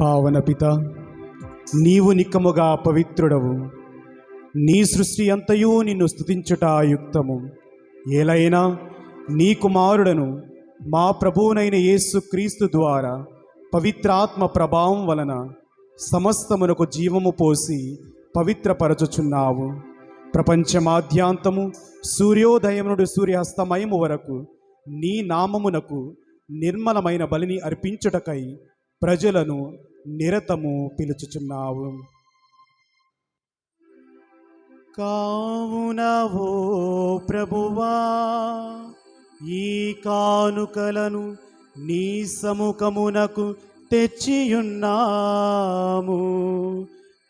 పావన పిత నీవు నిక్కముగా పవిత్రుడవు. నీ సృష్టి అంతయు నిన్ను స్తుతించుట యుక్తము. ఏలైనా నీ కుమారుడను మా ప్రభువునైన యేసు క్రీస్తు ద్వారా పవిత్రాత్మ ప్రభావం వలన సమస్తమునకు జీవము పోసి పవిత్రపరచుచున్నావు. ప్రపంచమాద్యాంతము సూర్యోదయం నుండి సూర్యాస్తమయము వరకు నీ నామమునకు నిర్మలమైన బలిని అర్పించుటకై ప్రజలను నిరతము పిలుచుచున్నావు. కావున ఓ ప్రభువా ఈ కానుకలను నీ సముఖమునకు తెచ్చియున్నాము.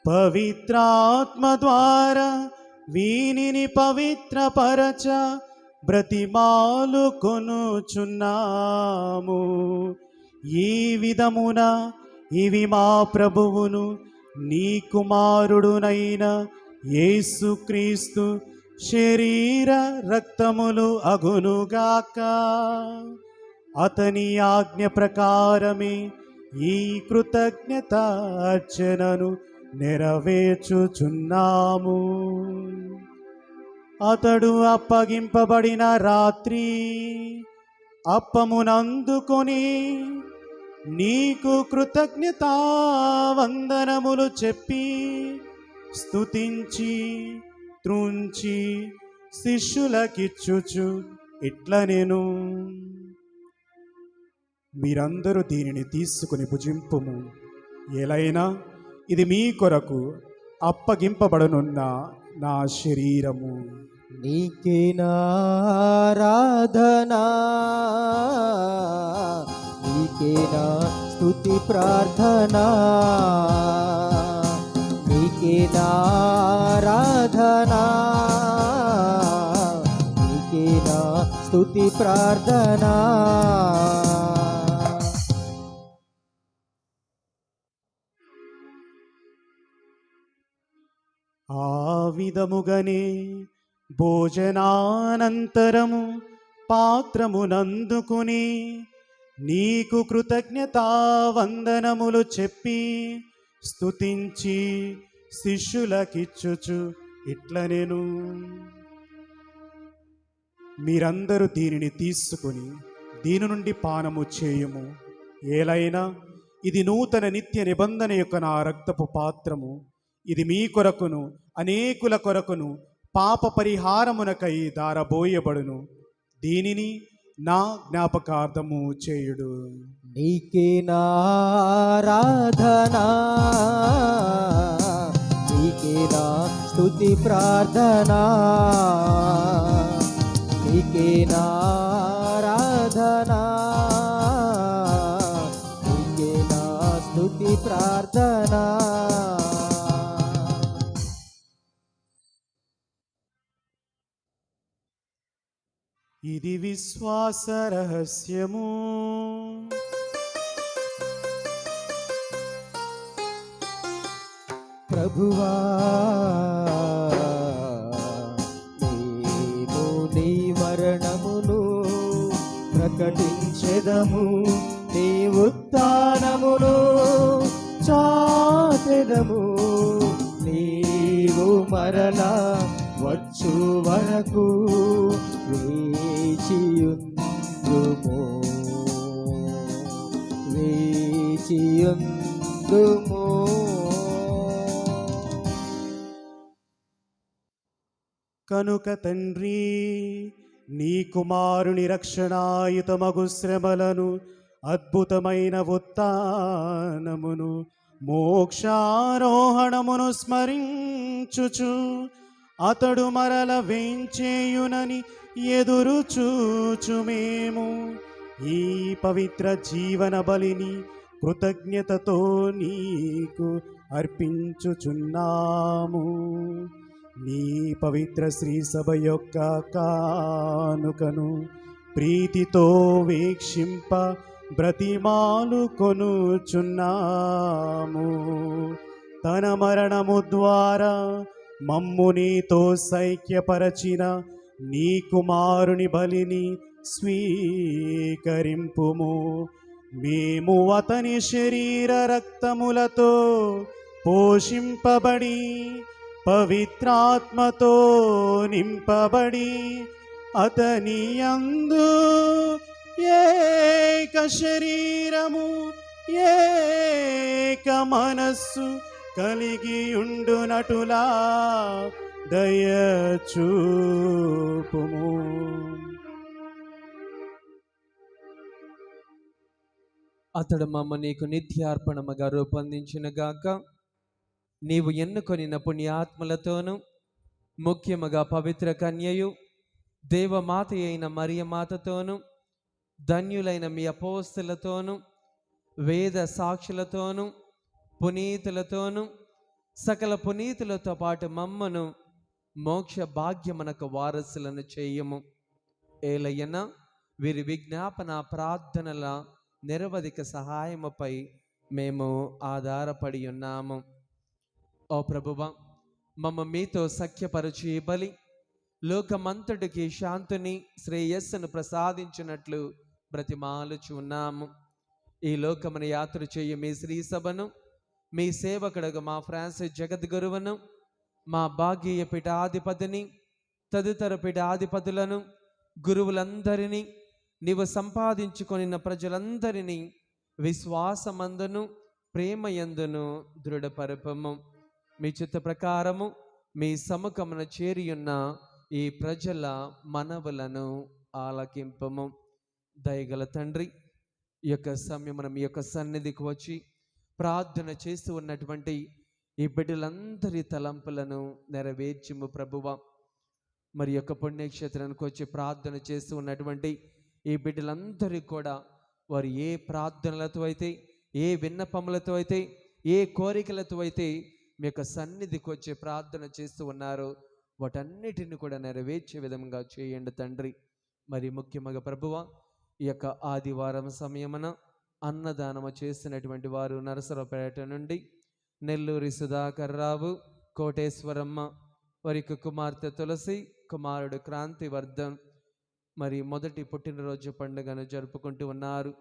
పవిత్రాత్మ ద్వారా వీనిని పవిత్రపరచ బ్రతిమాలు కొనుచున్నాము. ఈ విధమున ఇవి మా ప్రభువును నీ కుమారుడునైన యేసుక్రీస్తు శరీర రక్తములు అగునుగాక. అతని ఆజ్ఞ ప్రకారమే ఈ కృతజ్ఞత అర్చనను నెరవేర్చుచున్నాము. అతడు అప్పగింపబడిన రాత్రి అప్పమునందుకొని నీకు కృతజ్ఞత వందనములు చెప్పి స్తుతించి త్రుంచి శిష్యులకిచ్చుచు ఇట్ల నేను. మీరందరూ దీనిని తీసుకుని భుజింపుము. ఎలైనా ఇది మీ కొరకు అప్పగింపబడనున్న నా శరీరము. నీకే నారాధనా నీకే నా స్తుతి ప్రార్థనా? నీకే నారాధనా నీకే నా స్తుతి ప్రార్థనా? ఆ విధముగనే భోజనానంతరము పాత్రమునందుకుని నీకు కృతజ్ఞతా వందనములు చెప్పి స్తుతించి శిష్యులకిచ్చుచు ఇట్ల నేను. మీరందరూ దీనిని తీసుకుని దీని నుండి పానము చేయుము. ఏలైనా ఇది నూతన నిత్య నిబంధన యొక్క నా రక్తపు పాత్రము. ఇది మీ కొరకును అనేకుల కొరకును పాప పరిహారమునకై దారబోయబడును. దీనిని నా జ్ఞాపకార్థము చేయుడు. నీకే నారాధనా నీకే నా స్తుతి ప్రార్థనా. నీకే నా ఇది విశ్వాస రహస్యము. ప్రభువా నీవు నీ మరణమును ప్రకటించెదము. నీ ఉత్నమును చాటెదము. నీవు మరలా వచ్చు వరకు వేచియుందుము వేచియుందుము కనుక తండ్రి నీ కుమారుని రక్షణాయుతమగు శ్రమలను అద్భుతమైన ఉత్తానమును మోక్షారోహణమును స్మరించుచు అతడు మరల వేంచేయునని ఎదురు చూచు మేము ఈ పవిత్ర జీవన బలిని కృతజ్ఞతతో నీకు అర్పించుచున్నాము. నీ పవిత్ర శ్రీ సభ యొక్క కానుకను ప్రీతితో వీక్షింప బ్రతిమాలు కొనుచున్నాము. తన మరణము ద్వారా మమ్ము నీతో సైక్యపరచిన నీ కుమారుని బలిని స్వీకరింపుము. మేము అతని శరీర రక్తములతో పోషింపబడి పవిత్రాత్మతో నింపబడి అతని యందు ఏక శరీరము ఏక మనస్సు కలిగి ఉండునటులా. దయచూపుము. అతడు మమ్మ నీకు నిత్యార్పణముగా రూపొందించిన గాక నీవు ఎన్నుకొనిన పుణ్యాత్మలతోనూ ముఖ్యముగా పవిత్ర కన్యయు దేవమాత అయిన మరియమాతతోనూ ధన్యులైన మీ అపోస్తులతోనూ వేద సాక్షులతోనూ పునీతులతోనూ సకల పునీతులతో పాటు మమ్మను మోక్ష భాగ్యమునకు వారసులను చేయము. ఏలయ్యన వీరి విజ్ఞాపన ప్రార్థనల నిరవధిక సహాయముపై మేము ఆధారపడి ఉన్నాము. ఓ ప్రభువ మమ్మ మీతో సఖ్యపరచి బలి లోకమంతటికి శాంతిని శ్రేయస్సును ప్రసాదించినట్లు బ్రతిమాలుచు ఉన్నాము. ఈ లోకమును యాత్ర చేయ మీ శ్రీసభను మీ సేవకుడుగా మా ఫ్రాన్సిస్ జగద్గురువును మా భాగ్య పీఠాధిపతిని తదితర పీఠాధిపతులను గురువులందరినీ నీవు సంపాదించుకొనిన ప్రజలందరినీ విశ్వాసమందును ప్రేమయందును దృఢపరపము. మీ చిత్త ప్రకారము మీ సముఖమున చేరియున్న ఈ ప్రజల మనవులను ఆలకింపము. దయగల తండ్రి యొక్క సమయమున మీ యొక్క సన్నిధికి వచ్చి ప్రార్థన చేస్తూ ఉన్నటువంటి ఈ బిడ్డలందరి తలంపులను నెరవేర్చుము ప్రభువ. మరి యొక్క పుణ్యక్షేత్రానికి వచ్చి ప్రార్థన చేస్తూ ఉన్నటువంటి ఈ బిడ్డలందరికీ కూడా వారు ఏ ప్రార్థనలతో అయితే ఏ విన్నపములతో అయితే ఏ కోరికలతో అయితే మీ యొక్క సన్నిధికి వచ్చి ప్రార్థన చేస్తూ ఉన్నారో వాటన్నిటిని కూడా నెరవేర్చే విధంగా చేయండి తండ్రి. మరి ముఖ్యముగా ప్రభువ ఈ యొక్క ఆదివారం సమయమున అన్నదానము చేసినటువంటి వారు నరసరపేట నుండి నెల్లూరి సుధాకర్ రావు కోటేశ్వరమ్మ వారి కుమార్తె తులసి కుమారుడు క్రాంతివర్ధన్. మరి మొదటి పుట్టినరోజు పండుగను జరుపుకుంటూ ఉన్నారు.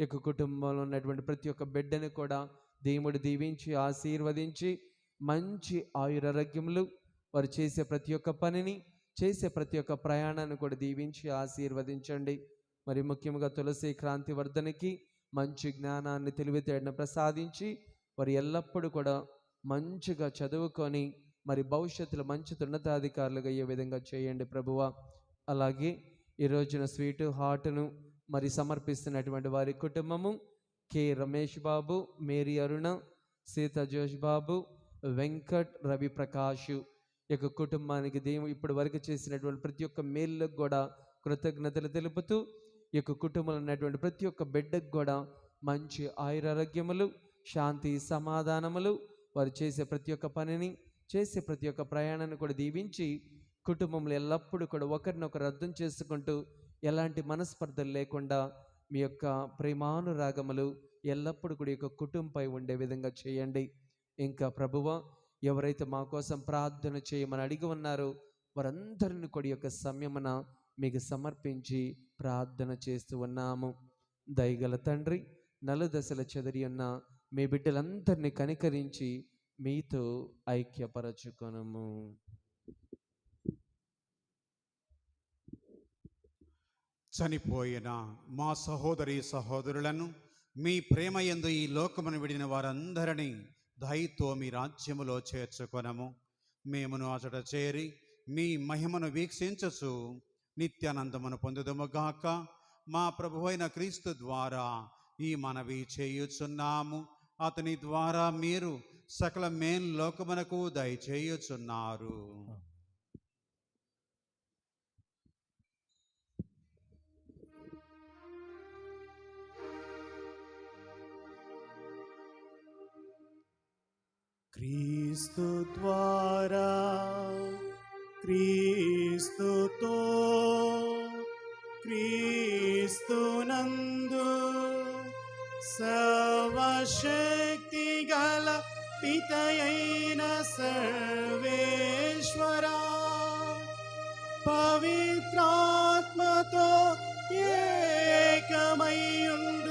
ఈ యొక్క కుటుంబంలో ఉన్నటువంటి ప్రతి ఒక్క బిడ్డను కూడా దేవుడు దీవించి ఆశీర్వదించి మంచి ఆయురారోగ్యములు వారు చేసే ప్రతి ఒక్క పనిని చేసే ప్రతి ఒక్క ప్రయాణాన్ని కూడా దీవించి ఆశీర్వదించండి. మరి ముఖ్యంగా తులసి క్రాంతివర్ధనికి మంచి జ్ఞానాన్ని తెలివితేటను ప్రసాదించి వారు ఎల్లప్పుడూ కూడా మంచిగా చదువుకొని మరి భవిష్యత్తులో మంచి ఉన్నతాధికారులుగా అయ్యే విధంగా చేయండి ప్రభువ. అలాగే ఈ రోజున స్వీటు హార్ట్ను మరి సమర్పిస్తున్నటువంటి వారి కుటుంబము K. Ramesh Babu Mary Aruna Sita Josh Babu Venkat Ravi Prakash యొక్క కుటుంబానికి దేవు ఇప్పటి వరకు చేసినటువంటి ప్రతి ఒక్క మేళ్ళకు కూడా కృతజ్ఞతలు తెలుపుతూ యొక్క కుటుంబంలో ఉన్నటువంటి ప్రతి ఒక్క బిడ్డకు కూడా మంచి ఆయురారోగ్యములు శాంతి సమాధానములు వారు చేసే ప్రతి ఒక్క పనిని చేసే ప్రతి ఒక్క ప్రయాణాన్ని కూడా దీవించి కుటుంబంలో ఎల్లప్పుడూ కూడా ఒకరినొకరు అర్థం చేసుకుంటూ ఎలాంటి మనస్పర్ధలు లేకుండా మీ యొక్క ప్రేమానురాగములు ఎల్లప్పుడూ కూడా యొక్క కుటుంబంపై ఉండే విధంగా చేయండి. ఇంకా ప్రభువ ఎవరైతే మా కోసం ప్రార్థన చేయమని అడిగి ఉన్నారో వారందరిని కూడా యొక్క సమయమున మీకు సమర్పించి ప్రార్థన చేస్తూ ఉన్నాము. దయగల తండ్రి నలుదశల చెదిరి ఉన్న మీ బిడ్డలందరినీ కనికరించి మీతో ఐక్యపరచుకొనము. చనిపోయిన మా సహోదరి సహోదరులను మీ ప్రేమ యందు ఈ లోకమును విడిన వారందరినీ దయతో మీ రాజ్యములో చేర్చుకొనము. మేమును అచట చేరి మీ మహిమను వీక్షించచ్చు నిత్యానందమును పొందుదముగాక మా ప్రభువైన క్రీస్తు ద్వారా ఈ మనవి చేయుచున్నాము. అతని ద్వారా మీరు సకల మేన్ లోకమునకు దయచేయుచున్నారు. క్రీస్తు ద్వారా క్రీస్తుతో క్రీస్తునందు సర్వశక్తి గల పితయైన సర్వేశ్వరా పవిత్రాత్మతో ఏకమయ్యుండు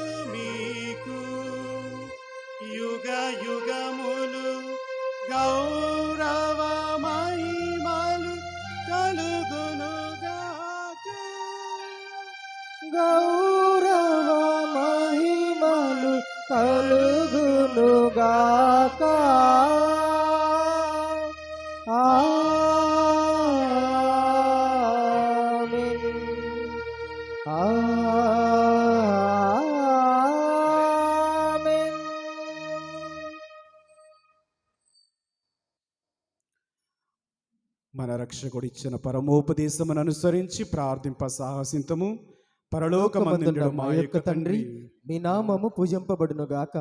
మన రక్షకుడు ఇచ్చిన పరమోపదేశమును అనుసరించి ప్రార్థింప సాహసింతము. పరలోకమందుండు మా యొక్క తండ్రి. మీ నామము పూజింపబడునుగాక.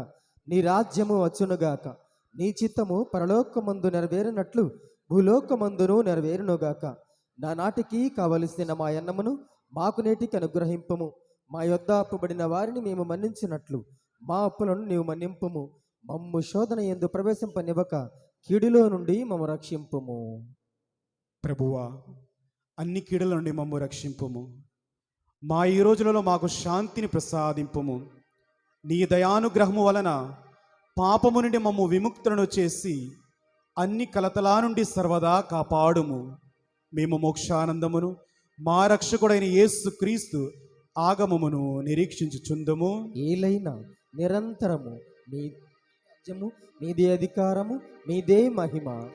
నీ రాజ్యము వచ్చునుగాక. నీ చిత్తము పరలోకమందు నెరవేరినట్లు భూలోకమందును నెరవేరునుగాక. నా నాటికి కావలసిన మా అన్నమును మాకు నేటికి అనుగ్రహింపము. మా యొద్ద అప్పుబడిన వారిని మేము మన్నించినట్లు మా అప్పులను నీవు మన్నింపుము. మమ్ము శోధన ఎందు ప్రవేశింపనివ్వక కీడులో నుండి మమ్ము రక్షింపుము. ప్రభువా అన్ని కీడల నుండి మమ్ము రక్షింపుము. మా ఈ రోజులలో మాకు శాంతిని ప్రసాదింపుము. నీ దయానుగ్రహము వలన పాపము నుండి మమ్ము విముక్తులను చేసి అన్ని కలతలా నుండి సర్వదా కాపాడుము. మేము మోక్షానందమును మా రక్షకుడైన యేసు క్రీస్తు ఆగమమును నిరీక్షించుచుందము. ఏలైనా నిరంతరము మీ రాజ్యము మీదే అధికారము మీదే మహిమ.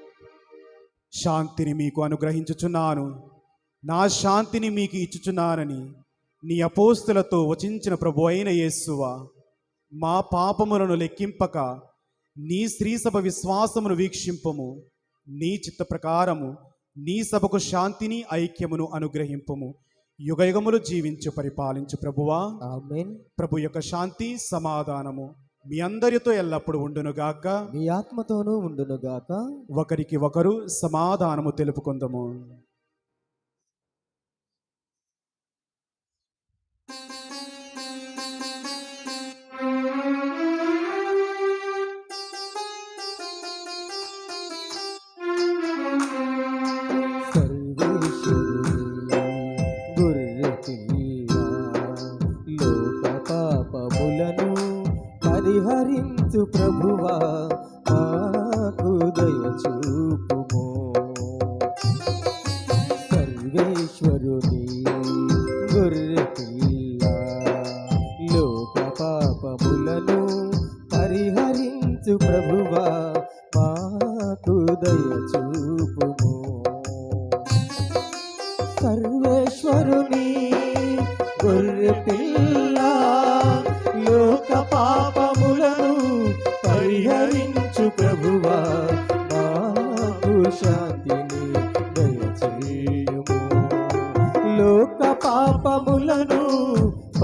శాంతిని మీకు అనుగ్రహించుచున్నాను. నా శాంతిని మీకు ఇచ్చుచున్నానని నీ అపోస్తులతో వచించిన ప్రభు అయిన యేస్సువా మా పాపములను లెక్కింపక నీ స్త్రీ సభ విశ్వాసమును వీక్షింపము. నీ చిత్త ప్రకారము నీ సభకు శాంతిని ఐక్యమును అనుగ్రహింపము. యుగయుగములు జీవించు పరిపాలించు ప్రభువా. ప్రభు యొక్క శాంతి సమాధానము. మీ అందరితో ఎల్లప్పుడూ ఉండునుగాక మీ ఆత్మతోనూ ఉండునుగాక ఒకరికి ఒకరు సమాధానము తెలుపుకుందము. పరిహరించు ప్రభువా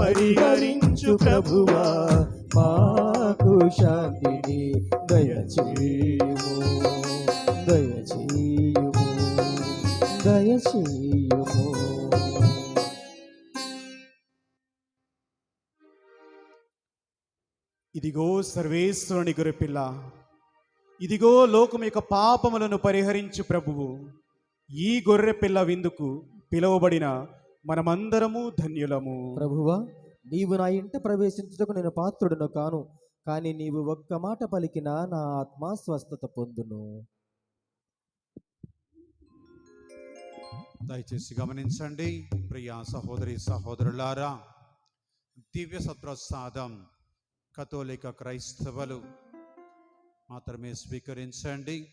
పరిహరించు ప్రభువా. మాకు శాంతిని దయచేయుము. దయచేయుము. దయచేయుము. ఇదిగో సర్వేశ్వరుని గురిపిల్ల. ఇదిగో లోకం యొక్క పాపములను పరిహరించు ప్రభువు. ఈ గొర్రె పిల్ల విందుకు పిలువబడిన మనమందరము ధన్యులము. ప్రభువా నీవు నా ఇంట ప్రవేశించుటకు నేను పాత్రుడును కాను కానీ నీవు ఒక్క మాట పలికిన నా ఆత్మ స్వస్థత పొందును. దయచేసి గమనించండి ప్రియా సహోదరి సహోదరులారా. దివ్య సప్రసాదం కథోలిక క్రైస్తవులు మాత్రమే స్వీకరించండి.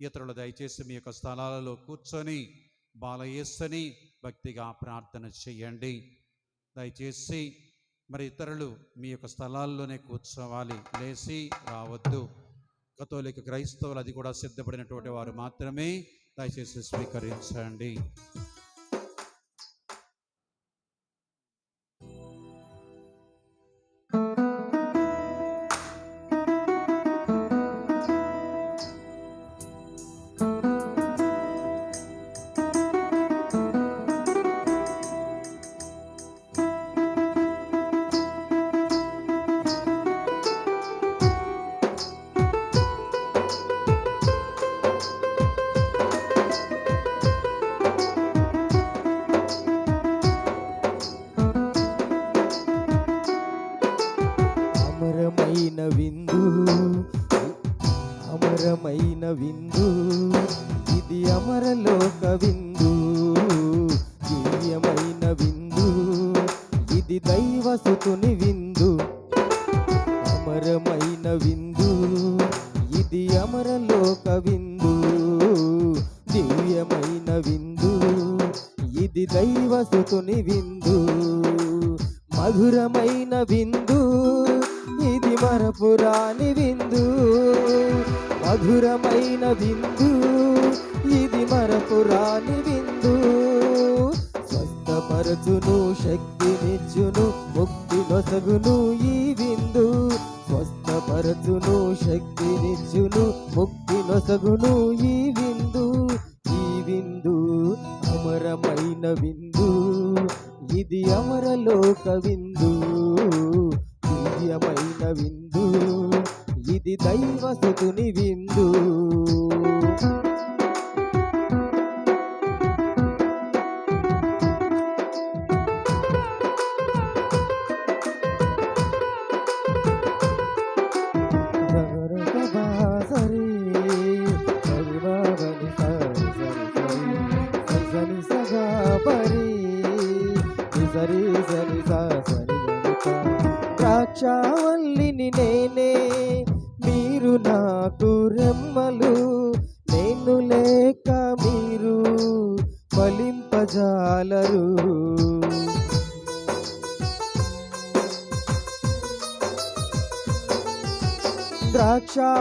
ఇతరులు దయచేసి మీ యొక్క స్థలాలలో కూర్చొని బాలయేసుని భక్తిగా ప్రార్థన చేయండి. దయచేసి మరి ఇతరులు మీ యొక్క స్థలాల్లోనే కూర్చోవాలి. లేచి రావద్దు. కథోలిక క్రైస్తవులు అది కూడా సిద్ధపడినటువంటి వారు మాత్రమే దయచేసి స్వీకరించండి. అమరమైన విందు ఇది అమరలోక విందు. దివ్యమైన విందు ఇది దైవసుతుని విందు. మధురమైన విందు ఇది మరపురాని విందు. మధురమైన విందు ఇది మరపురాని విందు. స్వస్థపరచును శక్తినిచ్చును ముక్తి నొసగును ఈ